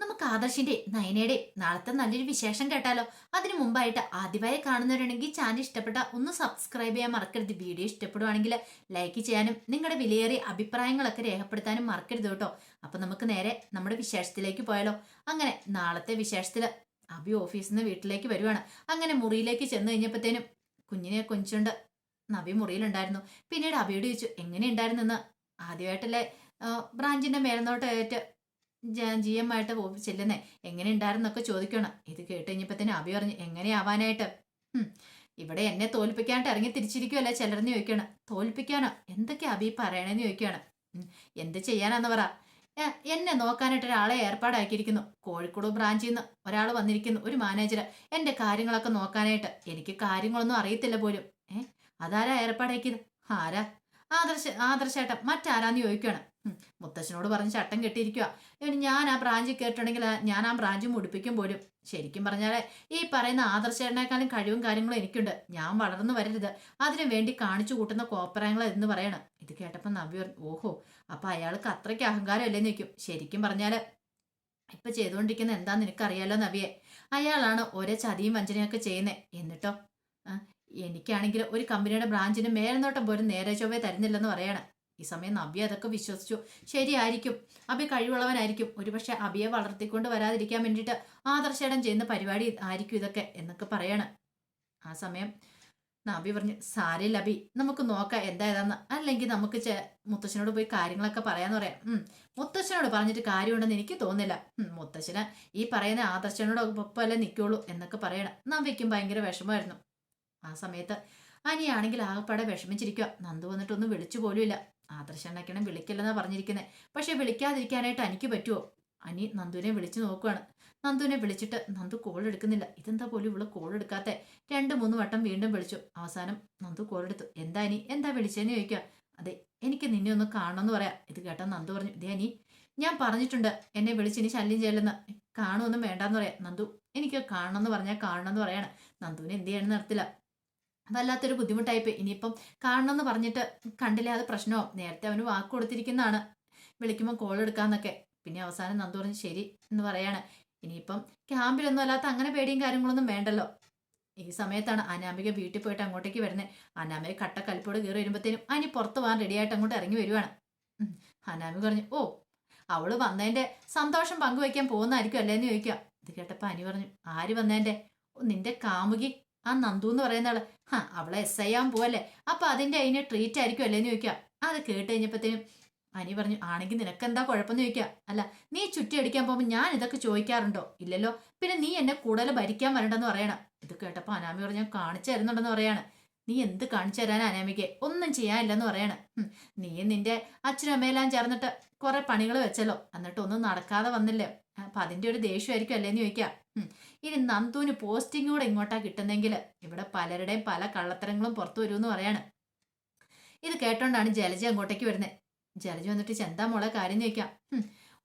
നമുക്ക് ആദർശിന്റെ നയനയുടെ നാളത്തെ നല്ലൊരു വിശേഷം കേട്ടാലോ? അതിനു മുമ്പായിട്ട് ആദ്യമായി കാണുന്നവരുണ്ടെങ്കിൽ ചാനൽ ഇഷ്ടപ്പെട്ട ഒന്ന് സബ്സ്ക്രൈബ് ചെയ്യാൻ മറക്കരുത്. വീഡിയോ ഇഷ്ടപ്പെടുവാണെങ്കിൽ ലൈക്ക് ചെയ്യാനും നിങ്ങളുടെ വിലയേറിയ അഭിപ്രായങ്ങളൊക്കെ രേഖപ്പെടുത്താനും മറക്കരുത് കേട്ടോ. അപ്പൊ നമുക്ക് നേരെ നമ്മുടെ വിശേഷത്തിലേക്ക് പോയാലോ? അങ്ങനെ നാളത്തെ വിശേഷത്തിൽ അബി ഓഫീസിൽ നിന്ന് വീട്ടിലേക്ക് വരുവാണ്. അങ്ങനെ മുറിയിലേക്ക് ചെന്ന് കഴിഞ്ഞപ്പോഴത്തേനും കുഞ്ഞിനെ കൊഞ്ചുണ്ട് നബി മുറിയിലുണ്ടായിരുന്നു. പിന്നീട് അബിയോട് ചോദിച്ചു എങ്ങനെയുണ്ടായിരുന്നെന്ന് ആദ്യമായിട്ടല്ലേ ബ്രാഞ്ചിന്റെ മേൽനോട്ടമായിട്ട് ജി എം ആയിട്ട് ചെല്ലുന്നേ. എങ്ങനെ ഉണ്ടായിരുന്നൊക്കെ ചോദിക്കണം. ഇത് കേട്ട് കഴിഞ്ഞപ്പത്തിന് അഭി പറഞ്ഞു എങ്ങനെയാവാനായിട്ട് ഇവിടെ എന്നെ തോൽപ്പിക്കാനായിട്ട് ഇറങ്ങി തിരിച്ചിരിക്കുമല്ലേ ചിലർന്ന് ചോദിക്കണം. തോൽപ്പിക്കാനോ? എന്തൊക്കെയാ അഭി പറയണേന്ന് ചോദിക്കുകയാണ് എന്ത് ചെയ്യാനാന്ന് പറ. എന്നെ നോക്കാനായിട്ട് ഒരാളെ ഏർപ്പാടാക്കിയിരിക്കുന്നു. കോഴിക്കോട് ബ്രാഞ്ചിൽ നിന്ന് ഒരാൾ വന്നിരിക്കുന്നു ഒരു മാനേജർ എന്റെ കാര്യങ്ങളൊക്കെ നോക്കാനായിട്ട്. എനിക്ക് കാര്യങ്ങളൊന്നും അറിയത്തില്ല പോലും. ഏ അതാരാ ഏർപ്പാടാക്കിയത്? ആരാ? ആദർശ ആദർശേട്ടൻ മറ്റാരാന്ന് ചോദിക്കുകയാണ് മുത്തശ്ശനോട് പറഞ്ഞ് ചട്ടം കെട്ടിയിരിക്കുക ഞാൻ ആ ബ്രാഞ്ചിൽ കേട്ടിട്ടുണ്ടെങ്കിൽ ഞാൻ ആ ബ്രാഞ്ച് മുടിപ്പിക്കും പോലും. ശരിക്കും പറഞ്ഞാൽ ഈ പറയുന്ന ആദർശേട്ടനേക്കാളും കഴിവും കാര്യങ്ങളും എനിക്കുണ്ട്. ഞാൻ വളർന്നു വരരുത്. അതിനു വേണ്ടി കാണിച്ചു കൂട്ടുന്ന കോപ്പറയങ്ങൾ എന്ന് പറയണം. ഇത് കേട്ടപ്പോൾ നവ്യ ഓഹോ അപ്പൊ അയാൾക്ക് അത്രയ്ക്ക് അഹങ്കാരം അല്ലേ നിൽക്കും ശരിക്കും പറഞ്ഞാൽ ഇപ്പൊ ചെയ്തുകൊണ്ടിരിക്കുന്ന എന്താന്ന് നിനക്കറിയാലോ നവിയെ? അയാളാണ് ഓരോ ചതിയും വഞ്ചനയൊക്കെ ചെയ്യുന്നത് എന്നിട്ടോ? എനിക്കാണെങ്കിൽ ഒരു കമ്പനിയുടെ ബ്രാഞ്ചിന് മേൽനോട്ടം പോലും നേരെ ചൊവ്വേ തരുന്നില്ലെന്ന് പറയണം. ഈ സമയം നവ്യ അതൊക്കെ വിശ്വസിച്ചു. ശരിയായിരിക്കും. അബി കഴിവുള്ളവനായിരിക്കും. ഒരുപക്ഷെ അബിയെ വളർത്തിക്കൊണ്ട് വരാതിരിക്കാൻ വേണ്ടിയിട്ട് ആദർശേടം ചെയ്യുന്ന പരിപാടി ആയിരിക്കും ഇതൊക്കെ എന്നൊക്കെ പറയാണ്. ആ സമയം നബി പറഞ്ഞു സാരില്ല അബി നമുക്ക് നോക്കാം എന്താ ഏതാന്ന്. അല്ലെങ്കിൽ നമുക്ക് മുത്തശ്ശനോട് പോയി കാര്യങ്ങളൊക്കെ പറയാന്ന് പറയാം. ഉം മുത്തശ്ശനോട് പറഞ്ഞിട്ട് കാര്യമുണ്ടെന്ന് എനിക്ക് തോന്നില്ല മുത്തശ്ശന ഈ പറയുന്ന ആദർശനോട് അല്ലേ നിൽക്കുള്ളൂ എന്നൊക്കെ പറയണം. നബിക്കും ഭയങ്കര വിഷമമായിരുന്നു. ആ സമയത്ത് അനിയാണെങ്കിൽ ആകെപ്പാടെ വിഷമിച്ചിരിക്കുക നന്ദു വന്നിട്ടൊന്നും വിളിച്ചു പോലുമില്ല. ആദർശണ്ണക്കണം വിളിക്കില്ലെന്നാ പറഞ്ഞിരിക്കുന്നത് പക്ഷെ വിളിക്കാതിരിക്കാനായിട്ട് എനിക്ക് പറ്റുമോ അനി നന്ദുവിനെ വിളിച്ചു നോക്കുവാണ്. നന്ദുവിനെ വിളിച്ചിട്ട് നന്ദു കോൾ എടുക്കുന്നില്ല. ഇതെന്താ പോലും ഇവൾ കോൾ എടുക്കാത്ത? രണ്ട് മൂന്ന് വട്ടം വീണ്ടും വിളിച്ചു. അവസാനം നന്ദു കോൾ എടുത്തു. എന്താ അനി? എന്താ വിളിച്ചതെന്ന് ചോദിക്കുക അതെ എനിക്ക് നിന്നെ ഒന്ന് കാണണമെന്ന് പറയാം. ഇത് കേട്ടാ നന്ദു പറഞ്ഞു. ഇതേ അനി ഞാൻ പറഞ്ഞിട്ടുണ്ട് എന്നെ വിളിച്ച് ഇനി ശല്യം ചെയ്യലെന്ന് കാണുമൊന്നും വേണ്ടാന്ന് പറയാം. നന്ദു എനിക്ക് കാണണമെന്ന് പറഞ്ഞാൽ കാണണമെന്ന് പറയാണ്. നന്ദുവിന് എന്ത് ചെയ്യണമെന്ന് നിർത്തില്ല വല്ലാത്തൊരു ബുദ്ധിമുട്ടായിപ്പോയി. ഇനിയിപ്പം കാണണമെന്ന് പറഞ്ഞിട്ട് കണ്ടില്ല അത് പ്രശ്നമോ നേരത്തെ അവന് വാക്ക് കൊടുത്തിരിക്കുന്നതാണ്. വിളിക്കുമ്പോൾ കോൾ എടുക്കാന്നൊക്കെ. പിന്നെ അവസാനം നന്ദു പറഞ്ഞു ശരി എന്ന് പറയാണ്. ഇനിയിപ്പം ക്യാമ്പിലൊന്നും അല്ലാത്ത അങ്ങനെ പേടിയും കാര്യങ്ങളൊന്നും വേണ്ടല്ലോ. ഈ സമയത്താണ് അനാമിക വീട്ടിൽ പോയിട്ട് അങ്ങോട്ടേക്ക് വരുന്നത് അനാമിക കട്ട കൽപ്പോട് കയറി വരുമ്പോഴത്തേനും അനി പുറത്ത് പോകാൻ റെഡിയായിട്ട് അങ്ങോട്ട് ഇറങ്ങി വരുവാണ്. അനാമി പറഞ്ഞു ഓ അവൾ വന്നതിന്റെ സന്തോഷം പങ്കുവയ്ക്കാൻ പോകുന്നതായിരിക്കും അല്ലേന്ന് ചോദിക്കുക ഇത് കേട്ടപ്പോ അനി പറഞ്ഞു ആര് വന്നതിന്റെ നിന്റെ കാമുകി. ആ നന്ദു എന്ന് പറയുന്ന ആൾ അവളെ എസ് ഐ ആവാൻ പോവല്ലേ? അപ്പൊ അതിന്റെ അതിന് ട്രീറ്റ് ആയിരിക്കും അല്ലേന്ന് ചോദിക്കുക. അത് കേട്ട് കഴിഞ്ഞപ്പോഴത്തേനും അനി പറഞ്ഞു ആണെങ്കിൽ നിനക്ക് എന്താ കുഴപ്പമെന്ന് ചോദിക്കുക? അല്ല നീ ചുറ്റി അടിക്കാൻ പോകുമ്പോൾ ഞാൻ ഇതൊക്കെ ചോദിക്കാറുണ്ടോ? ഇല്ലല്ലോ. പിന്നെ നീ എന്നെ കൂടുതൽ ഭരിക്കാൻ വരണ്ടെന്ന് പറയണം. ഇത് കേട്ടപ്പോൾ അനാമി പറഞ്ഞു ഞാൻ കാണിച്ചു തരുന്നുണ്ടെന്ന് പറയാണ്. നീ എന്ത് കാണിച്ചു തരാൻ അനാമിക്ക്? ഒന്നും ചെയ്യാനില്ലെന്ന് പറയാണ്. നീ നിന്റെ അച്ഛനും അമ്മയെല്ലാം ചേർന്നിട്ട് കുറെ പണികൾ വെച്ചല്ലോ. എന്നിട്ടൊന്നും നടക്കാതെ വന്നില്ലേ? അപ്പൊ അതിന്റെ ഒരു ദേഷ്യമായിരിക്കും അല്ലേന്ന് ചോദിക്കാം. ഇനി നന്ദുവിന് പോസ്റ്റിംഗ് കൂടെ ഇങ്ങോട്ടാ കിട്ടുന്നെങ്കിൽ ഇവിടെ പലരുടെയും പല കള്ളത്തരങ്ങളും പുറത്തു വരുമെന്ന് പറയാണ്. ഇത് കേട്ടോണ്ടാണ് ജലജ അങ്ങോട്ടേക്ക് വരുന്നത് ജലജ വന്നിട്ട് ചെന്താ മോളെ കാര്യം ചോദിക്കാം.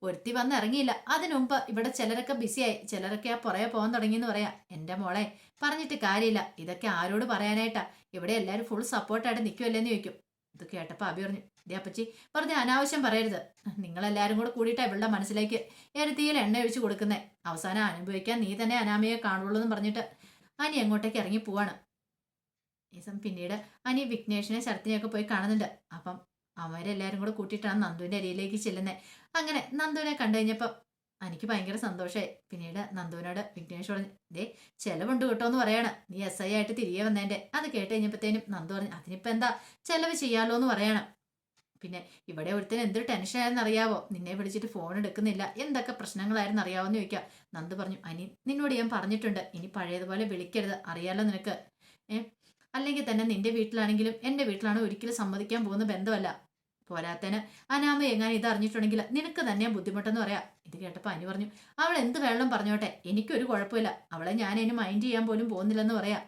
ഒരുത്തി വന്ന് ഇറങ്ങിയില്ല. അതിനു മുമ്പ് ഇവിടെ ചിലരൊക്കെ ബിസിയായി ചിലരൊക്കെ ആ പുറകെ പോകാൻ തുടങ്ങിയെന്ന് പറയാം. എന്റെ മോളെ പറഞ്ഞിട്ട് കാര്യമില്ല. ഇതൊക്കെ ആരോട് പറയാനായിട്ടാ. ഇവിടെ എല്ലാവരും ഫുൾ സപ്പോർട്ടായിട്ട് നിൽക്കുമല്ലേന്ന് ചോദിക്കും. ഇത് കേട്ടപ്പോൾ അഭി പറഞ്ഞു ദേ അപ്പച്ചി വെറുതെ അനാവശ്യം പറയരുത്. നിങ്ങളെല്ലാവരും കൂടെ കൂടിയിട്ട് ഇവളുടെ മനസ്സിലേക്ക് എരുത്തിയിൽ എണ്ണ ഒഴിച്ചു കൊടുക്കുന്നേ. അവസാനം അനുഭവിക്കാൻ നീ തന്നെ അനാമയെ കാണുള്ളൂ എന്ന് പറഞ്ഞിട്ട് അനി എങ്ങോട്ടേക്ക് ഇറങ്ങി പോവാണ്. ഈ സമയം പിന്നീട് അനി വിഘ്നേഷിനെ ശരത്തിനെയൊക്കെ പോയി കാണുന്നുണ്ട്. അപ്പം അവരെല്ലാരും കൂടെ കൂട്ടിയിട്ടാണ് നന്ദുവിന്റെ അരിയിലേക്ക് ചെല്ലുന്നത് അങ്ങനെ നന്ദുവിനെ കണ്ടു കഴിഞ്ഞപ്പോൾ എനിക്ക് ഭയങ്കര സന്തോഷമായി പിന്നീട് നന്ദുവിനോട് വിഘ്നേഷ് പറഞ്ഞു ദേ ചെലവുണ്ട് കേട്ടോ എന്ന് പറയാണ്. നീ എസ് ഐ ആയിട്ട് തിരികെ വന്നതിന്റെ അത് കേട്ട് കഴിഞ്ഞപ്പോഴത്തേനും നന്ദു പറഞ്ഞു അതിനിപ്പോ എന്താ? ചെലവ് ചെയ്യാമല്ലോ എന്ന് പറയണം. പിന്നെ ഇവിടെ ഒരുത്തിന് എന്തൊരു ടെൻഷനായെന്ന് അറിയാവോ നിന്നെ വിളിച്ചിട്ട് ഫോൺ എടുക്കുന്നില്ല. എന്തൊക്കെ പ്രശ്നങ്ങളായിരുന്നു അറിയാവോന്ന് ചോദിക്കാം. നന്ദു പറഞ്ഞു അനി നിന്നോട് ഞാൻ പറഞ്ഞിട്ടുണ്ട്. ഇനി പഴയതുപോലെ വിളിക്കരുത്. അറിയാലോ നിനക്ക്. ഏഹ് അല്ലെങ്കിൽ തന്നെ നിന്റെ വീട്ടിലാണെങ്കിലും എന്റെ വീട്ടിലാണോ ഒരിക്കലും സമ്മതിക്കാൻ പോകുന്ന ബന്ധമല്ല. പോരാത്തന് അനാമ എങ്ങനെ ഇത് അറിഞ്ഞിട്ടുണ്ടെങ്കിൽ നിനക്ക് തന്നെ ബുദ്ധിമുട്ടെന്ന് പറയാം. ഇത് കേട്ടപ്പോൾ അനി പറഞ്ഞു അവൾ എന്ത് വേണം പറഞ്ഞോട്ടെ? എനിക്കൊരു കുഴപ്പമില്ല. അവളെ ഞാൻ അതിന് മൈൻഡ് ചെയ്യാൻ പോലും പോകുന്നില്ലെന്ന് പറയാം.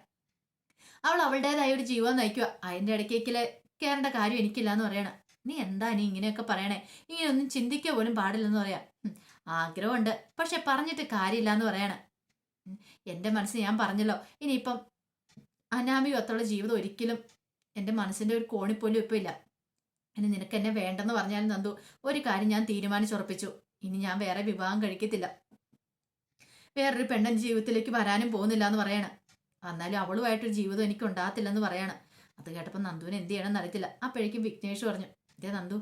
അവൾ അവളുടേതായ ഒരു ജീവൻ നയിക്കുക അതിന്റെ ഇടയ്ക്കേക്കിൽ കയറേണ്ട കാര്യം എനിക്കില്ല എന്ന് പറയണം. നീ എന്താ നീ ഇങ്ങനെയൊക്കെ പറയണേ? ഇങ്ങനെയൊന്നും ചിന്തിക്കുക പോലും പാടില്ലെന്ന് പറയാം. ആഗ്രഹമുണ്ട്. പക്ഷെ പറഞ്ഞിട്ട് കാര്യമില്ല എന്ന് പറയണം എന്റെ മനസ്സ് ഞാൻ പറഞ്ഞല്ലോ. ഇനിയിപ്പം അനാമിയും ഒത്തുള്ള ജീവിതം ഒരിക്കലും എന്റെ മനസ്സിന്റെ ഒരു കോണിപ്പോലും ഇപ്പം ഇല്ല. ഇനി നിനക്ക് എന്നെ വേണ്ടെന്ന് പറഞ്ഞാലും നന്ദു ഒരു കാര്യം ഞാൻ തീരുമാനിച്ചുറപ്പിച്ചു. ഇനി ഞാൻ വേറെ വിവാഹം കഴിക്കത്തില്ല. വേറൊരു പെണ്ണൻ ജീവിതത്തിലേക്ക് വരാനും പോകുന്നില്ല എന്ന് പറയാണ്. എന്നാലും അവളുമായിട്ടൊരു ജീവിതം എനിക്ക് ഉണ്ടാകത്തില്ലെന്ന് പറയാണ്. അത് കേട്ടപ്പോൾ നന്ദുവിന് എന്ത് ചെയ്യണമെന്ന് അറിയത്തില്ല. അപ്പോഴേക്കും വിഘ്നേഷ് പറഞ്ഞു ഇതേ നന്ദു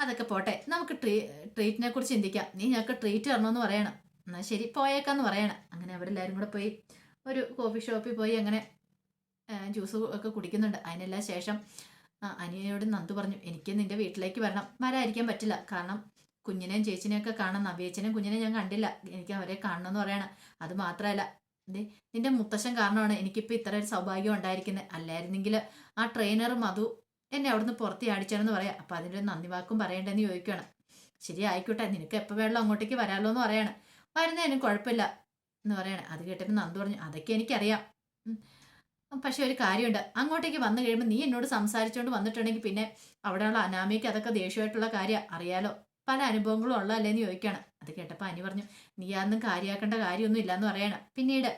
അതൊക്കെ പോട്ടെ. നമുക്ക് ട്രീ ട്രീറ്റിനെ കുറിച്ച് ചിന്തിക്കാം. നീ ഞങ്ങൾക്ക് ട്രീറ്റ് തരണമെന്ന് പറയണം. എന്നാൽ ശരി പോയേക്കാന്ന് പറയണം. അങ്ങനെ അവരെല്ലാവരും കൂടെ പോയി ഒരു കോഫി ഷോപ്പിൽ പോയി അങ്ങനെ ജ്യൂസ് ഒക്കെ കുടിക്കുന്നുണ്ട്. അതിനെല്ലാം ശേഷം ആ, അനിയനോട് നന്ദു പറഞ്ഞു എനിക്ക് നിന്റെ വീട്ടിലേക്ക് വരണം. വരാതിരിക്കാൻ പറ്റില്ല. കാരണം കുഞ്ഞിനെയും ചേച്ചിനെയും ഒക്കെ കാണാൻ നവ്യേച്ചനെയും കുഞ്ഞിനെയും ഞാൻ കണ്ടില്ല. എനിക്ക് അവരെ കാണണം എന്ന് പറയണം. അത് മാത്രമല്ല നിന്റെ മുത്തശ്ശൻ കാരണമാണ് എനിക്കിപ്പോൾ ഇത്ര ഒരു സൗഭാഗ്യം ഉണ്ടായിരിക്കുന്നത് അല്ലായിരുന്നെങ്കിൽ ആ ട്രെയിനർ മധു എന്നെ അവിടുന്ന് പുറത്ത് ചാടിച്ചാണെന്ന് പറയാം. അപ്പം അതിന്റെ നന്ദി വാക്കും പറയണ്ടെന്ന് ചോദിക്കുകയാണ്. ശരി ആയിക്കോട്ടെ. നിനക്ക് എപ്പോൾ വേണമല്ലോ അങ്ങോട്ടേക്ക് വരാമല്ലോ എന്ന് പറയാണ്. വരുന്നതിന് കുഴപ്പമില്ല എന്ന് പറയണേ. അത് കേട്ടപ്പോൾ നന്ദു പറഞ്ഞു അതൊക്കെ എനിക്കറിയാം. പക്ഷെ ഒരു കാര്യമുണ്ട്. അങ്ങോട്ടേക്ക് വന്നു കഴിയുമ്പോൾ നീ എന്നോട് സംസാരിച്ചുകൊണ്ട് വന്നിട്ടുണ്ടെങ്കിൽ പിന്നെ അവിടെയുള്ള അനാമിക്ക് അതൊക്കെ ദേഷ്യമായിട്ടുള്ള കാര്യം അറിയാലോ. പല അനുഭവങ്ങളും ഉള്ളതല്ലേന്ന് ചോദിക്കുകയാണ് അത് കേട്ടപ്പോൾ അനി പറഞ്ഞു നീ അതൊന്നും കാര്യമാക്കേണ്ട കാര്യമൊന്നും ഇല്ലയെന്ന് പറയണം. പിന്നീട്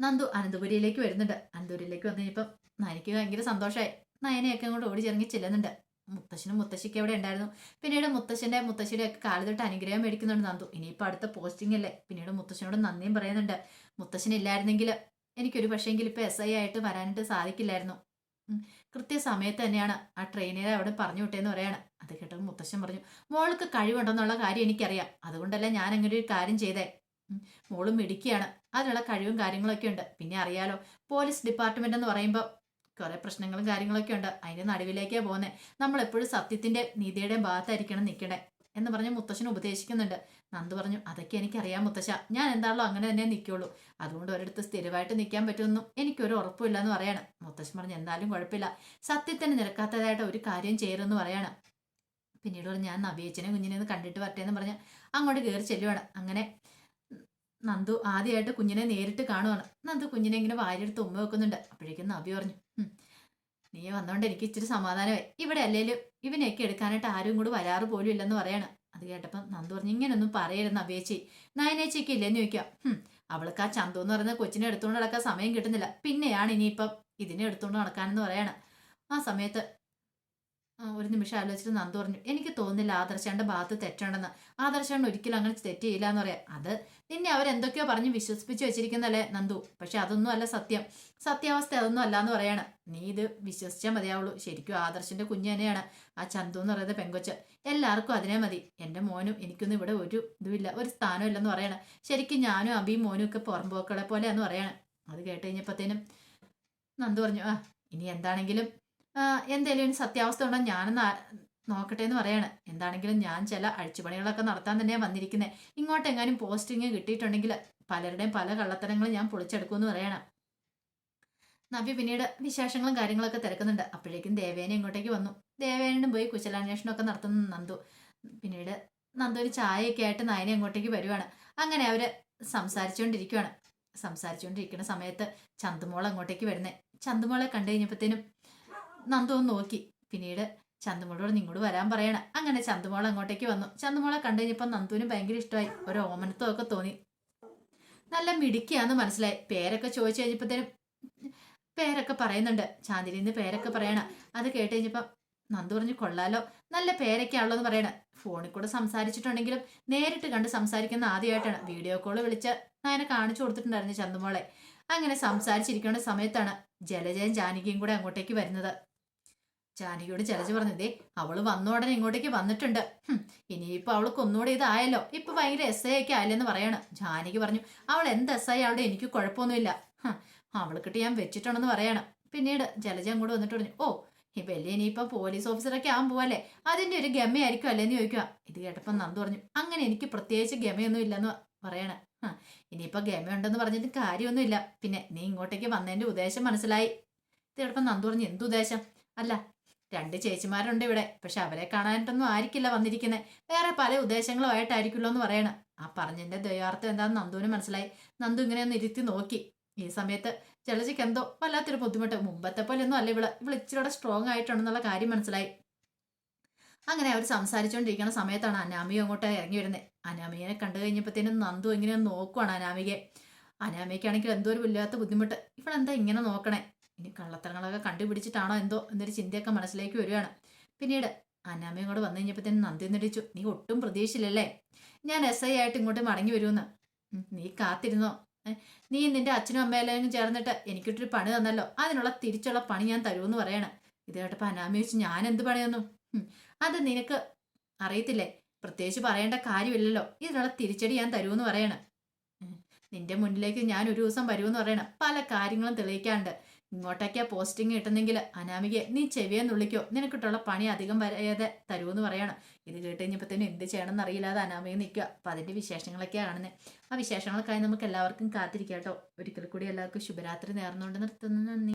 നന്ദു അനന്തപുരിയിലേക്ക് വരുന്നുണ്ട്. അനന്തപുരിയിലേക്ക് വന്നു കഴിഞ്ഞപ്പം എനിക്ക് ഭയങ്കര സന്തോഷമായി നയനയൊക്കെ അങ്ങോട്ട് ഓടി ചിറങ്ങി ചെല്ലുന്നുണ്ട്. മുത്തശ്ശനും മുത്തശ്ശിക്ക് അവിടെ ഉണ്ടായിരുന്നു. പിന്നീട് മുത്തശ്ശന്റെ മുത്തശ്ശിയുടെ ഒക്കെ കാലത്തൊട്ട് അനുഗ്രഹം മേടിക്കുന്നുണ്ട് നന്ദു. ഇനിയിപ്പോൾ അടുത്ത പോസ്റ്റിംഗ് അല്ലേ? പിന്നീട് മുത്തശ്ശനോട് നന്ദിയും പറയുന്നുണ്ട്. മുത്തശ്ശനില്ലായിരുന്നെങ്കിൽ എനിക്കൊരു പക്ഷേങ്കിൽ ഇപ്പോൾ എസ് ഐ ആയിട്ട് വരാനായിട്ട് സാധിക്കില്ലായിരുന്നു. കൃത്യസമയത്ത് തന്നെയാണ് ആ ട്രെയിനിനെ അവിടെ പറഞ്ഞു വിട്ടേന്ന് പറയാണ്. അത് കേട്ടപ്പോൾ മുത്തശ്ശൻ പറഞ്ഞു മോൾക്ക് കഴിവുണ്ടെന്നുള്ള കാര്യം എനിക്കറിയാം. അതുകൊണ്ടല്ല ഞാൻ അങ്ങനെ ഒരു കാര്യം ചെയ്തേ. മോളും മിടിക്കുകയാണ് അതിനുള്ള കഴിവും കാര്യങ്ങളൊക്കെ ഉണ്ട്. പിന്നെ അറിയാലോ പോലീസ് ഡിപ്പാർട്ട്മെന്റ് എന്ന് പറയുമ്പോൾ കുറെ പ്രശ്നങ്ങളും കാര്യങ്ങളൊക്കെ ഉണ്ട്. അതിന്റെ നടുവിലേക്കാ പോകുന്നത് നമ്മൾ എപ്പോഴും സത്യത്തിന്റെ നീതിയുടെയും ഭാഗത്തായിരിക്കണം നിൽക്കണേ എന്ന് പറഞ്ഞ് മുത്തശ്ശൻ ഉപദേശിക്കുന്നുണ്ട്. നന്ദു പറഞ്ഞു അതൊക്കെ എനിക്കറിയാം മുത്തശ്ശ. ഞാൻ എന്താണല്ലോ അങ്ങനെ തന്നെ നിൽക്കുള്ളൂ അതുകൊണ്ട് ഒരിടത്ത് സ്ഥിരമായിട്ട് നിൽക്കാൻ പറ്റുമെന്നും എനിക്കൊരു ഉറപ്പില്ല എന്ന് പറയാണ്. മുത്തശ്ശൻ പറഞ്ഞു എന്നാലും കുഴപ്പമില്ല. സത്യത്തിന് നിരക്കാത്തതായിട്ട് ഒരു കാര്യം ചെയ്യരുതെന്ന് പറയാണ്. പിന്നീട് പറഞ്ഞു ഞാൻ നവീച്ചനെ കുഞ്ഞിനെ ഒന്ന് കണ്ടിട്ട് വരട്ടെ എന്ന് പറഞ്ഞ് അങ്ങോട്ട് കയറി ചെല്ലുവാണ്. അങ്ങനെ നന്ദു ആദ്യമായിട്ട് കുഞ്ഞിനെ നേരിട്ട് കാണുവാണ്. നന്ദു കുഞ്ഞിനെ ഇങ്ങനെ വാരിയെടുത്ത് ഉമ്മ വെക്കുന്നുണ്ട്. അപ്പോഴേക്കും നവി പറഞ്ഞു "ഉം, നീ വന്നോണ്ട് എനിക്ക് ഇച്ചിരി സമാധാനമായി. ഇവിടെ അല്ലേലും ഇവനെയൊക്കെ എടുക്കാനായിട്ട് ആരും കൂടെ വരാറ് പോലും ഇല്ലെന്ന് പറയാണ്. അത് കേട്ടപ്പം നന്ദു പറഞ്ഞു ഇങ്ങനൊന്നും പറയരുന്ന അഭയച്ചി. നയനേച്ചിക്ക് ഇല്ലെന്ന് ചോദിക്കാം. അവൾക്ക് ആ ചന്തു എന്ന് പറയുന്ന കൊച്ചിനെ എടുത്തുകൊണ്ട് നടക്കാൻ സമയം കിട്ടുന്നില്ല. പിന്നെയാണ് ഇനിയിപ്പം ഇതിനെ എടുത്തുകൊണ്ട് നടക്കാനെന്ന് പറയാണ്. ആ സമയത്ത് ഒരു നിമിഷം ആലോചിച്ചിട്ട് നന്ദു പറഞ്ഞു എനിക്ക് തോന്നുന്നില്ല ആദർശാന്റെ ഭാഗത്ത് തെറ്റുണ്ടെന്ന് ആദർശാണ് ഒരിക്കലും അങ്ങനെ തെറ്റ് ചെയ്യില്ല എന്ന് പറയാം. അത് നിന്നെ അവരെന്തൊക്കെയോ പറഞ്ഞ് വിശ്വസിപ്പിച്ച് വെച്ചിരിക്കുന്നല്ലേ നന്ദു? പക്ഷെ അതൊന്നും അല്ല സത്യം. സത്യാവസ്ഥ അതൊന്നും അല്ല എന്ന് പറയാണ്. നീ ഇത് വിശ്വസിച്ചാൽ മതിയാവുള്ളൂ. ശരിക്കും ആദർശിന്റെ കുഞ്ഞ് തന്നെയാണ് ആ ചന്തു എന്ന് പറയുന്നത് പെങ്കൊച്ച്. എല്ലാവർക്കും അതിനെ മതി. എന്റെ മോനും എനിക്കൊന്നും ഇവിടെ ഒരു ഇതുമില്ല ഒരു സ്ഥാനം ഇല്ലെന്ന് പറയണം. ശരിക്കും ഞാനും അബിയും മോനും ഒക്കെ പുറമ്പോക്കളെ എന്ന് പറയാണ്. അത് കേട്ട് കഴിഞ്ഞപ്പോഴത്തേനും നന്ദു പറഞ്ഞു ആ ഇനി എന്താണെങ്കിലും എന്തേലും ഒരു സത്യാവസ്ഥ ഉണ്ടോ? ഞാനൊന്ന് നോക്കട്ടെ എന്ന് പറയാണ്. എന്താണെങ്കിലും ഞാൻ ചില അഴിച്ചുപണികളൊക്കെ നടത്താൻ തന്നെയാണ് വന്നിരിക്കുന്നത് ഇങ്ങോട്ടെങ്ങാനും പോസ്റ്റിങ് കിട്ടിയിട്ടുണ്ടെങ്കിൽ പലരുടെയും പല കള്ളത്തരങ്ങളും ഞാൻ പൊളിച്ചെടുക്കുമെന്ന് പറയണം. നവ്യ പിന്നീട് വിശേഷങ്ങളും കാര്യങ്ങളൊക്കെ തിരക്കുന്നുണ്ട്. അപ്പോഴേക്കും ദേവേനെ ഇങ്ങോട്ടേക്ക് വന്നു. ദേവേനും പോയി കുശലാന്വേഷണം ഒക്കെ നടത്തുന്ന നന്ദു. പിന്നീട് നന്ദു ഒരു ചായയൊക്കെ ആയിട്ട് നയനെ അങ്ങോട്ടേക്ക് വരുവാണ്. അങ്ങനെ അവർ സംസാരിച്ചുകൊണ്ടിരിക്കുവാണ് സംസാരിച്ചുകൊണ്ടിരിക്കുന്ന സമയത്ത് ചന്തുമോൾ അങ്ങോട്ടേക്ക് വരുന്നേ. ചന്തുമോളെ കണ്ടു കഴിഞ്ഞപ്പോഴത്തേനും നന്ദു നോക്കി. പിന്നീട് ചന്തുമോളോട് നിങ്ങോട് വരാൻ പറയണം. അങ്ങനെ ചന്തുമോൾ അങ്ങോട്ടേക്ക് വന്നു. ചന്തുമോളെ കണ്ടു കഴിഞ്ഞപ്പോൾ നന്ദുവിന് ഭയങ്കര ഇഷ്ടമായി. ഒരു ഓമനത്വം തോന്നി. നല്ല മിടുക്കിയാന്ന് മനസ്സിലായി. പേരൊക്കെ ചോദിച്ചു കഴിഞ്ഞപ്പോഴത്തേനും പേരൊക്കെ പറയുന്നുണ്ട്. ചാന്തിലിന്ന് പേരൊക്കെ പറയണം. അത് കേട്ട് കഴിഞ്ഞപ്പം നന്ദു പറഞ്ഞു കൊള്ളാലോ. നല്ല പേരൊക്കെയാണല്ലോ എന്ന് പറയണ. ഫോണിൽ കൂടെ സംസാരിച്ചിട്ടുണ്ടെങ്കിലും നേരിട്ട് കണ്ട് സംസാരിക്കുന്ന ആദ്യമായിട്ടാണ്. വീഡിയോ കോൾ വിളിച്ച് നായനെ കാണിച്ചു കൊടുത്തിട്ടുണ്ടായിരുന്നു ചന്തുമോളെ. അങ്ങനെ സംസാരിച്ചിരിക്കേണ്ട സമയത്താണ് ജലജയൻ ജാനകിയും കൂടെ അങ്ങോട്ടേക്ക് വരുന്നത്. ജാനകിയോട് ജലജ പറഞ്ഞതേ അവൾ വന്ന ഉടനെ ഇങ്ങോട്ടേക്ക് വന്നിട്ടുണ്ട്. ഇനിയിപ്പോ അവൾക്ക് ഒന്നുകൂടെ ഇതായല്ലോ. ഇപ്പൊ ഭയങ്കര എസ് ഐ ഒക്കെ ആയല്ലെന്ന് പറയാണ്. ജാനകി പറഞ്ഞു അവൾ എന്ത് എസ് ഐ അവളുടെ എനിക്ക് കുഴപ്പമൊന്നുമില്ല. അവൾക്കിട്ട് ഞാൻ വെച്ചിട്ടുണ്ടെന്ന് പറയാണ്. പിന്നീട് ജലജ അങ്ങോട്ട് വന്നിട്ട് പറഞ്ഞു ഓ ഈ വലിയ ഇനിയിപ്പോ പോലീസ് ഓഫീസറൊക്കെ ആകാൻ പോവല്ലേ അതിന്റെ ഒരു ഗമയായിരിക്കും അല്ലേന്ന് ചോദിക്കുക ഇത് കേട്ടപ്പോൾ നന്ദു പറഞ്ഞു അങ്ങനെ എനിക്ക് പ്രത്യേകിച്ച് ഗമയൊന്നും ഇല്ലെന്ന് പറയണ. ഇനിയിപ്പോ ഗമയുണ്ടെന്ന് പറഞ്ഞിട്ട് കാര്യമൊന്നുമില്ല. പിന്നെ നീ ഇങ്ങോട്ടേക്ക് വന്നതിന്റെ ഉദ്ദേശം മനസ്സിലായി. ഇത് കേട്ടപ്പോൾ നന്ദു പറഞ്ഞു എന്ത് ഉദ്ദേശം? അല്ല രണ്ട് ചേച്ചിമാരുണ്ട് ഇവിടെ. പക്ഷെ അവരെ കാണാനായിട്ടൊന്നും ആയിരിക്കില്ല വന്നിരിക്കുന്നത് വേറെ പല ഉദ്ദേശങ്ങളും ആയിട്ടായിരിക്കുമല്ലോ എന്ന് പറയണം. ആ പറഞ്ഞതിന്റെ ദൈവാർത്ഥം എന്താന്ന് നന്ദുവിന് മനസ്സിലായി. നന്ദു ഇങ്ങനെ ഒന്ന് ഇരുത്തി നോക്കി. ഈ സമയത്ത് ജലജയ്ക്ക് എന്തോ വല്ലാത്തൊരു ബുദ്ധിമുട്ട്. മുമ്പത്തെ പോലെ ഒന്നും അല്ല ഇവൾ. ഇവൾ ഇച്ചിരി സ്ട്രോങ് ആയിട്ടുണ്ടെന്നുള്ള കാര്യം മനസ്സിലായി. അങ്ങനെ അവർ സംസാരിച്ചുകൊണ്ടിരിക്കുന്ന സമയത്താണ് അനാമിയും അങ്ങോട്ട് ഇറങ്ങി വരുന്നത് അനാമികനെ കണ്ടു കഴിഞ്ഞപ്പോഴത്തേനും നന്ദു ഇങ്ങനെ നോക്കുവാണ് അനാമികയെ. അനാമിക്കാണെങ്കിൽ എന്തോ ഒരു വല്ലാത്ത ബുദ്ധിമുട്ട്. ഇവളെന്താ ഇങ്ങനെ നോക്കണേ? ഇനി കള്ളത്തരങ്ങളൊക്കെ കണ്ടുപിടിച്ചിട്ടാണോ എന്തോ എന്നൊരു ചിന്തയൊക്കെ മനസ്സിലേക്ക് വരികയാണ്. പിന്നീട് അന്നാമ്മയും കൂടെ വന്നു കഴിഞ്ഞപ്പോഴത്തേനും നന്ദി നടിച്ചു നീ ഒട്ടും പ്രതീക്ഷയില്ലല്ലേ ഞാൻ എസ് ഐ ആയിട്ട് ഇങ്ങോട്ട് മടങ്ങി വരുമെന്ന്. നീ കാത്തിരുന്നോ? നീ നിന്റെ അച്ഛനും അമ്മയെല്ലാം ചേർന്നിട്ട് എനിക്കിട്ടൊരു പണി തന്നല്ലോ. അതിനുള്ള തിരിച്ചുള്ള പണി ഞാൻ തരുമെന്ന് പറയണ. ഇത് കേട്ടപ്പോൾ അനാമി വെച്ച് ഞാൻ എന്ത് പണി തന്നു അത് നിനക്ക് അറിയത്തില്ലേ? പ്രത്യേകിച്ച് പറയേണ്ട കാര്യമില്ലല്ലോ. ഇതിനുള്ള തിരിച്ചടി ഞാൻ തരുമെന്ന് പറയണ. നിന്റെ മുന്നിലേക്ക് ഞാൻ ഒരു ദിവസം വരുമെന്ന് പറയണം. പല കാര്യങ്ങളും തെളിയിക്കാണ്ട് ഇങ്ങോട്ടേക്കാ പോസ്റ്റിംഗ് കിട്ടുന്നെങ്കിൽ അനാമിക നീ ചെവിയെന്ന് വിളിക്കോ നിനക്കിട്ടുള്ള പണി അധികം വരാതെ തരുമെന്ന് പറയണം. ഇത് കേട്ട് കഴിഞ്ഞപ്പോഴത്തേനും എന്ത് ചെയ്യണമെന്ന് അറിയില്ലാതെ അനാമിക നിൽക്കുക അപ്പം അതിന്റെ വിശേഷങ്ങളൊക്കെ കാണുന്നത് ആ വിശേഷങ്ങൾക്കായി നമുക്ക് എല്ലാവർക്കും കാത്തിരിക്കാം കേട്ടോ ഒരിക്കൽ കൂടി എല്ലാവർക്കും ശുഭരാത്രി നേർന്നുകൊണ്ട് നിർത്തുന്നു. നന്ദി.